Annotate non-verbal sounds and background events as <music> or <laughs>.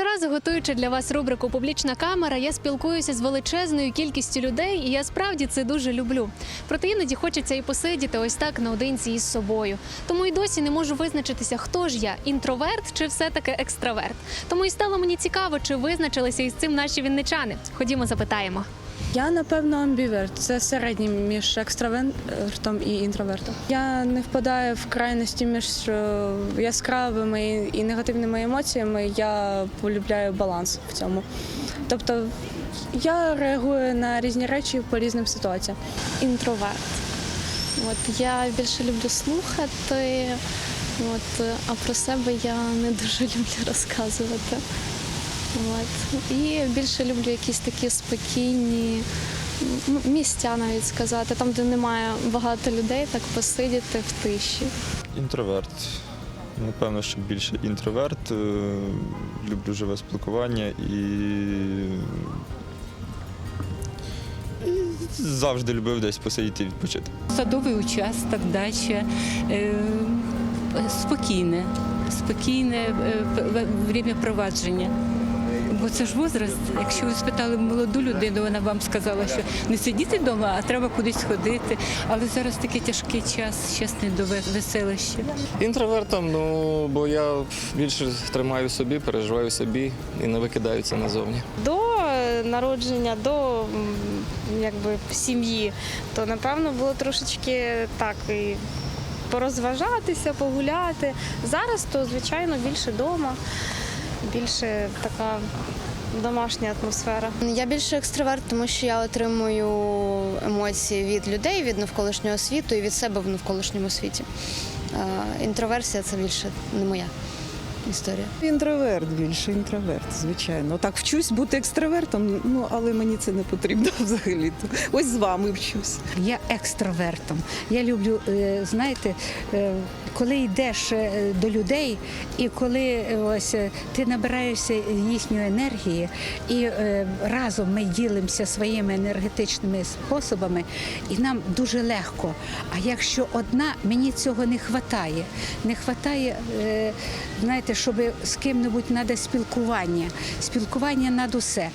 Щоразу готуючи для вас рубрику Публічна камера, я спілкуюся з величезною кількістю людей, і я справді це дуже люблю. Проте іноді хочеться і посидіти ось так наодинці із собою. Тому й досі не можу визначитися, хто ж я інтроверт чи все-таки екстраверт. Тому і стало мені цікаво, чи визначилися із цим наші вінничани. Ходімо, запитаємо. Я напевно амбіверт. Це середній між екстравертом і інтровертом. Я не впадаю в крайності між е, яскравими і негативними емоціями. Я полюбляю баланс в цьому. Тобто я реагую на різні речі по різним ситуаціям. інтроверт. От я більше люблю слухати, от, а про себе я не дуже люблю <laughs> розказувати. От. І більше люблю якісь такі спокійні місця, навіть сказати, там, де немає багато людей, так посидіти в тиші. Інтроверт. Напевно, що більше інтроверт. Е, Люблю живе спілкування і. і завжди любив десь посидіти і відпочити. Садовий участок, дача, е, спокійне, спокійне е, Бо це ж возраст. Якщо ви спитали молоду людину, вона вам сказала, що не сидіти вдома, а треба кудись ходити. Але зараз такий тяжкий час, час не до ве- веселища. Інтровертом, ну бо я більше тримаю собі, переживаю собі і не викидаю це назовні. до народження, до якби сім'ї, то напевно було трошечки так і порозважатися, погуляти. Зараз то, звичайно, більше вдома, більше така домашня атмосфера. Я більше екстраверт, тому що я отримую емоції від людей, від навколишнього світу і від себе в навколишньому світі. Е, Інтроверсія це більше не моя історія. Інтроверт більше, інтроверт, звичайно. Так вчусь бути екстравертом, ну але мені це не потрібно <laughs> взагалі. Ось з вами вчусь. Я екстравертом. Я люблю, е, знаєте, е, коли йдеш е, до людей, і коли ось ти набираєшся їхньої енергії, і разом ми ділимося своїми енергетичними способами, і нам дуже легко. А якщо одна, мені цього не вистачає. Не вистачає, знаєте, щоб з ким-небудь треба спілкування. Спілкування над усе.